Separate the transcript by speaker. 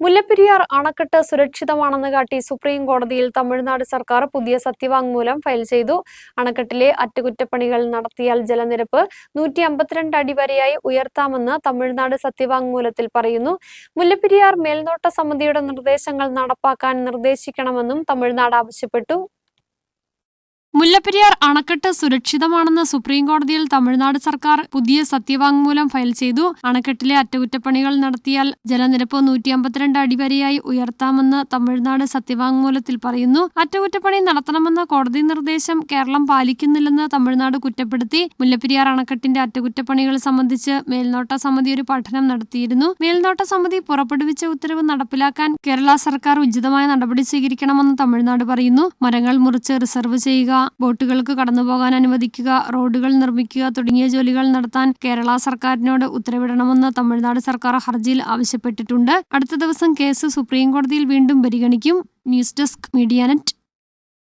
Speaker 1: മുല്ലപ്പെരിയാർ അണക്കെട്ട് സുരക്ഷിതമാണെന്ന് കാട്ടി സുപ്രീം കോടതിയിൽ തമിഴ്നാട് സർക്കാർ പുതിയ സത്യവാങ്മൂലം ഫയൽ ചെയ്തു. അണക്കെട്ടിലെ അറ്റകുറ്റപ്പണികൾ നടത്തിയാൽ ജലനിരപ്പ് നൂറ്റി അമ്പത്തിരണ്ട് അടി വരെയായി ഉയർത്താമെന്ന് തമിഴ്നാട് സത്യവാങ്മൂലത്തിൽ പറയുന്നു. മുല്ലപ്പെരിയാർ മേൽനോട്ട സമിതിയുടെ നിർദ്ദേശങ്ങൾ നടപ്പാക്കാൻ നിർദ്ദേശിക്കണമെന്നും തമിഴ്നാട് ആവശ്യപ്പെട്ടു. മുല്ലപ്പെരിയാർ അണക്കെട്ട് സുരക്ഷിതമാണെന്ന് സുപ്രീം കോടതിയിൽ തമിഴ്നാട് സർക്കാർ പുതിയ സത്യവാങ്മൂലം ഫയൽ ചെയ്തു. അണക്കെട്ടിലെ അറ്റകുറ്റപ്പണികൾ നടത്തിയാൽ ജലനിരപ്പ് നൂറ്റി അമ്പത്തിരണ്ട് അടി വരെയായി ഉയർത്താമെന്ന് തമിഴ്നാട് സത്യവാങ്മൂലത്തിൽ പറയുന്നു. അറ്റകുറ്റപ്പണി നടത്തണമെന്ന കോടതി നിർദ്ദേശം കേരളം പാലിക്കുന്നില്ലെന്ന് തമിഴ്നാട് കുറ്റപ്പെടുത്തി. മുല്ലപ്പെരിയാർ അണക്കെട്ടിന്റെ അറ്റകുറ്റപ്പണികൾ സംബന്ധിച്ച് മേൽനോട്ട സമിതി ഒരു പഠനം നടത്തിയിരുന്നു. മേൽനോട്ട സമിതി പുറപ്പെടുവിച്ച ഉത്തരവ് നടപ്പിലാക്കാൻ കേരള സർക്കാർ ഉചിതമായ നടപടി സ്വീകരിക്കണമെന്ന് തമിഴ്നാട് പറയുന്നു. മരങ്ങൾ മുറിച്ച് റിസർവ് ചെയ്യുക ബോട്ടുകൾക്ക് കടന്നുപോകാൻ അനുവദിക്കുക റോഡുകൾ നിർമ്മിക്കുക തുടങ്ങിയ ജോലികൾ നടത്താൻ കേരള സർക്കാരിനോട് ഉത്തരവിടണമെന്ന് തമിഴ്നാട് സർക്കാർ ഹർജിയിൽ ആവശ്യപ്പെട്ടിട്ടുണ്ട്. അടുത്ത ദിവസം കേസ് സുപ്രീം കോടതിയിൽ വീണ്ടും പരിഗണിക്കും. News desk media net.